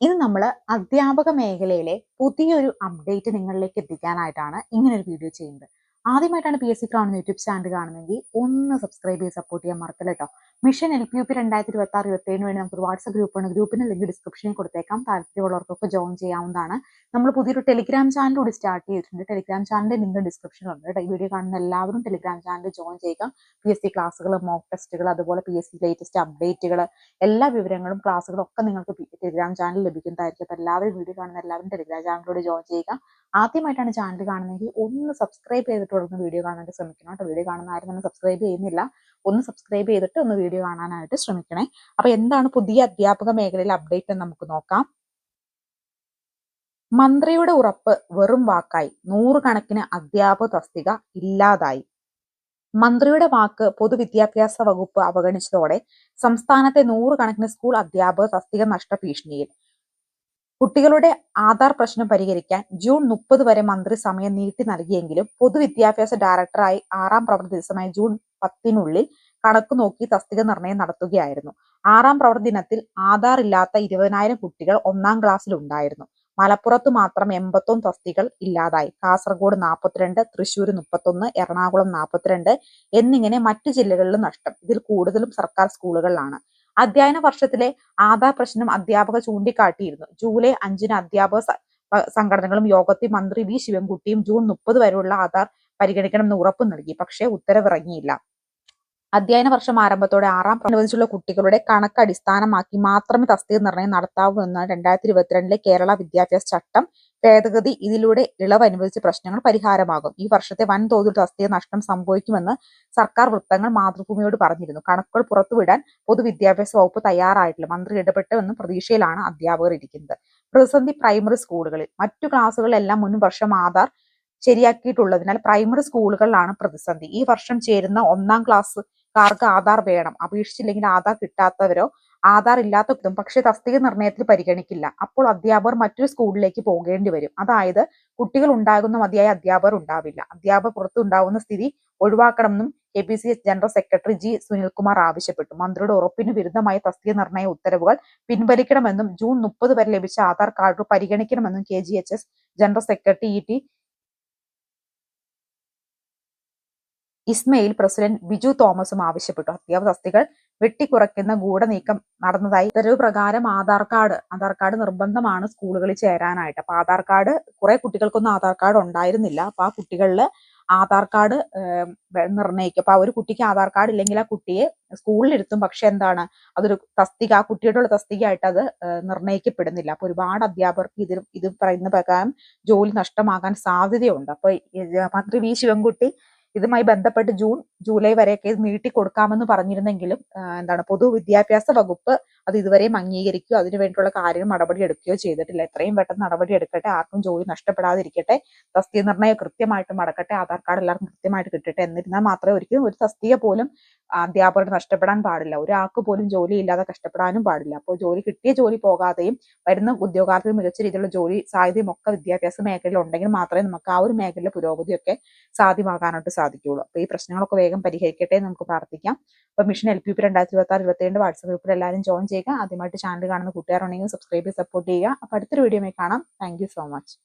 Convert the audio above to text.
ഇന്ന് നമ്മൾ അധ്യാപക മേഖലയിലെ പുതിയൊരു അപ്ഡേറ്റ് നിങ്ങളിലേക്ക് എത്തിക്കാനായിട്ടാണ് ഇങ്ങനൊരു വീഡിയോ ചെയ്യുന്നത്. ആദ്യമായിട്ടാണ് പി എസ് സി കാണുന്ന യൂട്യൂബ് ചാനൽ കാണുന്നതെങ്കിൽ ഒന്ന് സബ്സ്ക്രൈബ് ചെയ്ത് സപ്പോർട്ട് ചെയ്യാൻ മറക്കല്ല കേട്ടോ mission L P U P രണ്ടായിരത്തി ഇരുപത്തി ആറ് ഇരുപത്തി ഏഴിന് വേണ്ടി നമുക്ക് വാട്സ്ആപ്പ് ഗ്രൂപ്പാണ് ഗ്രൂപ്പിന് ലിങ്ക് ഡിസ്ക്രിപ്ഷനിൽ കൊടുത്തേക്കാം. താല്പര്യമുള്ളവർക്കൊക്കെ ജോയിൻ ചെയ്യാവുന്നതാണ്. നമ്മൾ പുതിയൊരു ടെലിഗ്രാം ചാനൽ കൂടി സ്റ്റാർട്ട് ചെയ്തിട്ടുണ്ട്. ടെലിഗ്രാം ചാനലിന്റെ ലിങ്ക് ഡിസ്ക്രിപ്ഷനിലുണ്ട് കേട്ടോ ഈ വീഡിയോ കാണുന്ന എല്ലാവരും ടെലിഗ്രാം ചാനൽ ജോയിൻ ചെയ്യുക. പി എസ് സി ക്ലാസ്സുകൾ മോക്ക് ടെസ്റ്റുകൾ അതുപോലെ പി എസ് സി ലേറ്റസ്റ്റ് അപ്ഡേറ്റുകൾ എല്ലാ വിവരങ്ങളും ക്ലാസ്സുകളും ഒക്കെ നിങ്ങൾക്ക് ടെലിഗ്രാം ചാനൽ ലഭിക്കുന്നതായിരിക്കും. അപ്പോൾ എല്ലാവരും വീഡിയോ കാണുന്ന എല്ലാവരും ടെലിഗ്രാം ചാനലിലൂടെ ജോയിൻ ചെയ്യുക. ആദ്യമായിട്ടാണ് ചാനൽ കാണുന്നതെങ്കിൽ ഒന്ന് സബ്സ്ക്രൈബ് ചെയ്തിട്ട് തുടർന്ന് വീഡിയോ കാണാനായിട്ട് ശ്രമിക്കണം കേട്ടോ. വീഡിയോ കാണുന്ന ആരും തന്നെ സബ്സ്ക്രൈബ് ചെയ്യുന്നില്ല. ഒന്ന് സബ്സ്ക്രൈബ് ചെയ്തിട്ട് ഒന്ന് വീഡിയോ കാണാനായിട്ട് ശ്രമിക്കണേ. അപ്പൊ എന്താണ് പുതിയ അധ്യാപക മേഖലയിൽ അപ്ഡേറ്റ് എന്ന് നമുക്ക് നോക്കാം. മന്ത്രിയുടെ ഉറപ്പ് വെറും വാക്കായി. നൂറുകണക്കിന് അധ്യാപക തസ്തിക ഇല്ലാതായി. മന്ത്രിയുടെ വാക്ക് പൊതുവിദ്യാഭ്യാസ വകുപ്പ് അവഗണിച്ചതോടെ സംസ്ഥാനത്തെ നൂറുകണക്കിന് സ്കൂൾ അധ്യാപക തസ്തിക നഷ്ട ഭീഷണിയിൽ കുട്ടികളുടെ ആധാർ പ്രശ്നം പരിഹരിക്കാൻ ജൂൺ മുപ്പത് വരെ മന്ത്രി സമയം നീട്ടി നൽകിയെങ്കിലും പൊതുവിദ്യാഭ്യാസ ഡയറക്ടറായി ആറാം പ്രവൃത്തി ദിവസമായ ജൂൺ പത്തിനുള്ളിൽ കണക്ക് നോക്കി തസ്തിക നിർണയം നടത്തുകയായിരുന്നു. ആറാം പ്രവൃത്തി ദിനത്തിൽ ആധാർ ഇല്ലാത്ത ഇരുപതിനായിരം കുട്ടികൾ ഒന്നാം ക്ലാസ്സിൽ ഉണ്ടായിരുന്നു. മലപ്പുറത്ത് മാത്രം എൺപത്തൊന്ന് തസ്തികൾ ഇല്ലാതായി. കാസർഗോഡ് നാൽപ്പത്തിരണ്ട് തൃശൂർ മുപ്പത്തൊന്ന് എറണാകുളം നാൽപ്പത്തിരണ്ട് എന്നിങ്ങനെ മറ്റു ജില്ലകളിലും നഷ്ടം. ഇതിൽ കൂടുതലും സർക്കാർ സ്കൂളുകളിലാണ്. അധ്യയന വർഷത്തിലെ ആധാർ പ്രശ്നം അധ്യാപക ചൂണ്ടിക്കാട്ടിയിരുന്നു. ജൂലൈ അഞ്ചിന് അധ്യാപക സംഘടനകളും യോഗത്തിൽ മന്ത്രി വി. ശിവൻകുട്ടിയും ജൂൺ മുപ്പത് വരെയുള്ള ആധാർ പരിഗണിക്കണമെന്ന് ഉറപ്പ് നൽകി പക്ഷേ ഉത്തരവിറങ്ങിയില്ല. അധ്യയന വർഷം ആരംഭത്തോടെ ആറാം അനുവദിച്ചുള്ള കുട്ടികളുടെ കണക്ക് അടിസ്ഥാനമാക്കി മാത്രമേ തസ്തിക നിർണയം നടത്താവൂ എന്നാണ് രണ്ടായിരത്തി ഇരുപത്തിരണ്ടിലെ കേരള വിദ്യാഭ്യാസ ചട്ടം. ഭേദഗതി ഇതിലൂടെ ഇളവ് അനുവദിച്ച പ്രശ്നങ്ങൾ പരിഹാരമാകും. ഈ വർഷത്തെ വൻതോതിൽ തസ്തിക നഷ്ടം സംഭവിക്കുമെന്ന് സർക്കാർ വൃത്തങ്ങൾ മാതൃഭൂമിയോട് പറഞ്ഞിരുന്നു. കണക്കുകൾ പുറത്തുവിടാൻ പൊതുവിദ്യാഭ്യാസ വകുപ്പ് തയ്യാറായിട്ടില്ല. മന്ത്രി ഇടപെട്ടുവെന്നും പ്രതീക്ഷയിലാണ് അധ്യാപകർ ഇരിക്കുന്നത്. പ്രതിസന്ധി പ്രൈമറി സ്കൂളുകളിൽ മറ്റു ക്ലാസ്സുകളിലെല്ലാം മുൻ വർഷം ആധാർ ശരിയാക്കിയിട്ടുള്ളതിനാൽ പ്രൈമറി സ്കൂളുകളിലാണ് പ്രതിസന്ധി. ഈ വർഷം ചേരുന്ന ഒന്നാം ക്ലാസ് കാർക്ക് ആധാർ വേണം. അപേക്ഷിച്ചില്ലെങ്കിൽ ആധാർ കിട്ടാത്തവരോ ആധാർ ഇല്ലാത്ത കുടുംബം പക്ഷേ തസ്തിക നിർണയത്തിൽ പരിഗണിക്കില്ല. അപ്പോൾ അധ്യാപകർ മറ്റൊരു സ്കൂളിലേക്ക് പോകേണ്ടി വരും. അതായത് കുട്ടികൾ ഉണ്ടാകുന്ന മതിയായ അധ്യാപകർ ഉണ്ടാവില്ല. അധ്യാപകർ പുറത്തുണ്ടാവുന്ന സ്ഥിതി ഒഴിവാക്കണമെന്നും K P C S general secretary G Sunilkumar ആവശ്യപ്പെട്ടു. മന്ത്രിയുടെ ഉറപ്പിന് വിരുദ്ധമായ തസ്തിക നിർണയ ഉത്തരവുകൾ പിൻവലിക്കണമെന്നും ജൂൺ മുപ്പത് വരെ ലഭിച്ച ആധാർ കാർഡ് പരിഗണിക്കണമെന്നും K G H S general secretary E T Ismail president Biju തോമസും ആവശ്യപ്പെട്ടു. അത്യാവസ്ഥികൾ വെട്ടിക്കുറയ്ക്കുന്ന ഗൂഢനീക്കം നടന്നതായി ഉത്തരവ് പ്രകാരം ആധാർ കാർഡ് ആധാർ കാർഡ് നിർബന്ധമാണ് സ്കൂളുകളിൽ ചേരാനായിട്ട്. അപ്പൊ ആധാർ കാർഡ് കുറെ കുട്ടികൾക്കൊന്നും ആധാർ കാർഡ് ഉണ്ടായിരുന്നില്ല. അപ്പൊ ആ കുട്ടികളിൽ ആധാർ കാർഡ് നിർണയിക്കും അപ്പൊ ആ ഒരു കുട്ടിക്ക് ആധാർ കാർഡ് ഇല്ലെങ്കിൽ ആ കുട്ടിയെ സ്കൂളിൽ ഇരുത്തും പക്ഷെ എന്താണ്? അതൊരു തസ്തിക ആ കുട്ടിയോടുള്ള തസ്തികയായിട്ട് അത് നിർണയിക്കപ്പെടുന്നില്ല അപ്പൊ ഒരുപാട് അധ്യാപകർക്ക് ഇതിൽ ഇത് പറയുന്ന പ്രകാരം ജോലി നഷ്ടമാകാൻ സാധ്യതയുണ്ട്. അപ്പൊ മന്ത്രി വി. ശിവൻകുട്ടി ഇതുമായി ബന്ധപ്പെട്ട് ജൂൺ ജൂലൈ വരെയൊക്കെ ഇത് നീട്ടി കൊടുക്കാമെന്ന് പറഞ്ഞിരുന്നെങ്കിലും എന്താണ് പൊതുവിദ്യാഭ്യാസ വകുപ്പ് അത് ഇതുവരെയും അംഗീകരിക്കുകയോ അതിനു വേണ്ടിയുള്ള കാര്യങ്ങൾ നടപടി എടുക്കുകയോ ചെയ്തിട്ടില്ല. എത്രയും പെട്ടെന്ന് നടപടി എടുക്കട്ടെ. ആർക്കും ജോലി നഷ്ടപ്പെടാതിരിക്കട്ടെ. തസ്തിക നിർണയം കൃത്യമായിട്ട് നടക്കട്ടെ ആധാർ കാർഡ് എല്ലാവർക്കും കൃത്യമായിട്ട് കിട്ടട്ടെ. എന്നിരുന്നാൽ മാത്രമേ ഒരിക്കലും ഒരു തസ്തിക പോലും അധ്യാപകർ നഷ്ടപ്പെടാൻ പാടില്ല. ഒരാൾക്ക് പോലും ജോലി ഇല്ലാതെ കഷ്ടപ്പെടാനും പാടില്ല. അപ്പോൾ ജോലി കിട്ടിയ ജോലി പോകാതെയും വരുന്ന ഉദ്യോഗാർത്ഥികൾ മികച്ച രീതിയിലുള്ള ജോലി സാധ്യതയും ഒക്കെ വിദ്യാഭ്യാസ മേഖലയിൽ ഉണ്ടെങ്കിൽ മാത്രമേ നമുക്ക് ആ ഒരു മേഖലയിലെ പുരോഗതിയൊക്കെ സാധ്യമാകാനായിട്ട് സാധിക്കുകയുള്ളൂ അപ്പോൾ ഈ പ്രശ്നങ്ങളൊക്കെ വേഗം പരിഹരിക്കട്ടെ എന്ന് നമുക്ക് പ്രാർത്ഥിക്കാം. അപ്പോൾ മിഷൻ എൽ പി പി രണ്ടായിരത്തി ഇരുപത്തി ആറ് ഇരുപത്തിയേഴ് വാട്സ്ആപ്പ് ഗ്രൂപ്പിൽ എല്ലാവരും ജോയിൻ ചെയ്യുക. ആദ്യമായിട്ട് ചാനൽ കാണുന്ന കൂട്ടുകാരുണ്ടെങ്കിൽ സബ്സ്ക്രൈബ് ചെയ്ത് സപ്പോർട്ട് ചെയ്യുക. അപ്പോൾ അടുത്തൊരു വീഡിയോ കാണാം. Thank so much.